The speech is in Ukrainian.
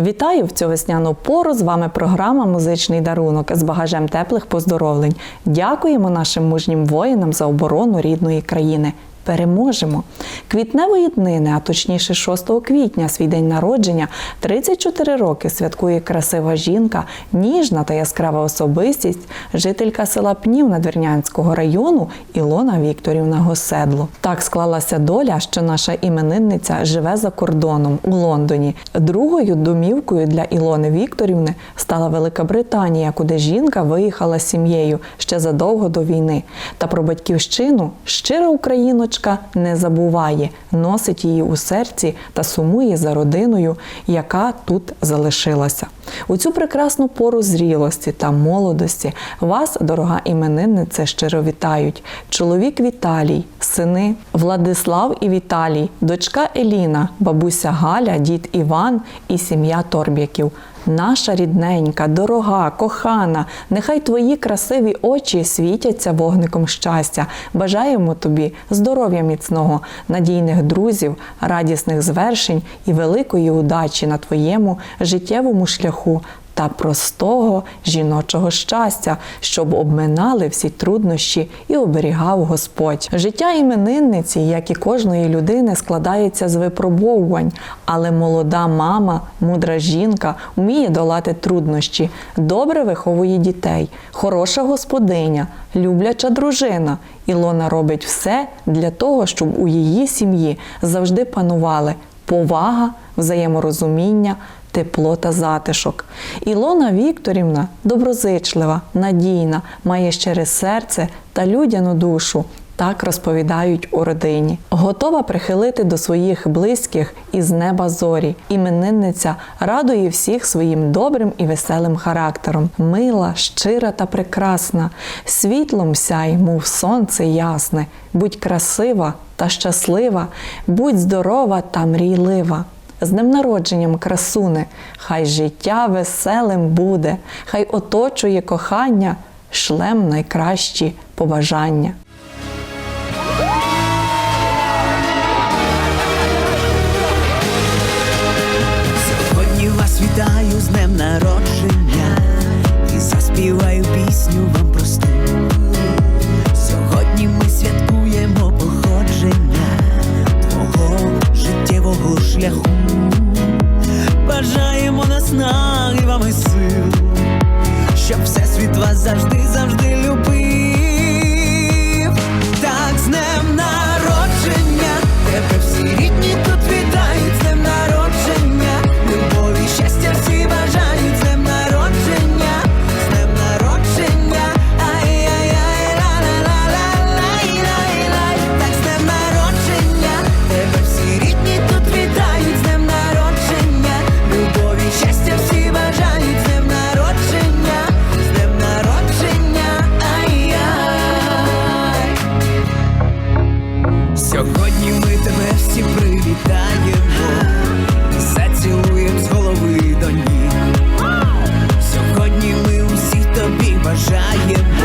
Вітаю в цю весняну пору. З вами програма Музичний дарунок з багажем теплих поздоровлень. Дякуємо нашим мужнім воїнам за оборону рідної країни. Переможемо! Квітневої днини, а точніше 6 квітня, свій день народження, 34 роки святкує красива жінка, ніжна та яскрава особистість, жителька села Пнів Надвірнянського району Ілона Вікторівна Госедло. Так склалася доля, що наша іменинниця живе за кордоном у Лондоні. Другою домівкою для Ілони Вікторівни стала Велика Британія, куди жінка виїхала з сім'єю ще задовго до війни. Та про батьківщину щира україночка не забуває, носить її у серці та сумує за родиною, яка тут залишилася. У цю прекрасну пору зрілості та молодості вас, дорога іменинниця, щиро вітають. Чоловік Віталій, сини Владислав і Віталій, дочка Еліна, бабуся Галя, дід Іван і сім'я Торб'яків. Наша рідненька, дорога, кохана, нехай твої красиві очі світяться вогником щастя. Бажаємо тобі здоров'я міцного, надійних друзів, радісних звершень і великої удачі на твоєму життєвому шляху. Та простого жіночого щастя, щоб обминали всі труднощі і оберігав Господь. Життя іменинниці, як і кожної людини, складається з випробовувань, але молода мама, мудра жінка вміє долати труднощі, добре виховує дітей, хороша господиня, любляча дружина. Ілона робить все для того, щоб у її сім'ї завжди панували повага, взаєморозуміння тепло та затишок. Ілона Вікторівна доброзичлива, надійна, має щире серце та людяну душу. Так розповідають у родині. Готова прихилити до своїх близьких із неба зорі. Іменинниця радує всіх своїм добрим і веселим характером. Мила, щира та прекрасна, світлом сяй, мов сонце ясне. Будь красива та щаслива, будь здорова та мрійлива з ним народженням красуне, хай життя веселим буде, хай оточує кохання, шлем найкращі побажання. Сьогодні вас вітаю з днем народження і заспіваю пісню вам. бажаємо наснаги вам і сил, щоб всесвіт вас завжди, завжди любив. Сьогодні ми тебе всі привітаємо, зацілуєм з голови до ніг Сьогодні ми усіх тобі бажаємо.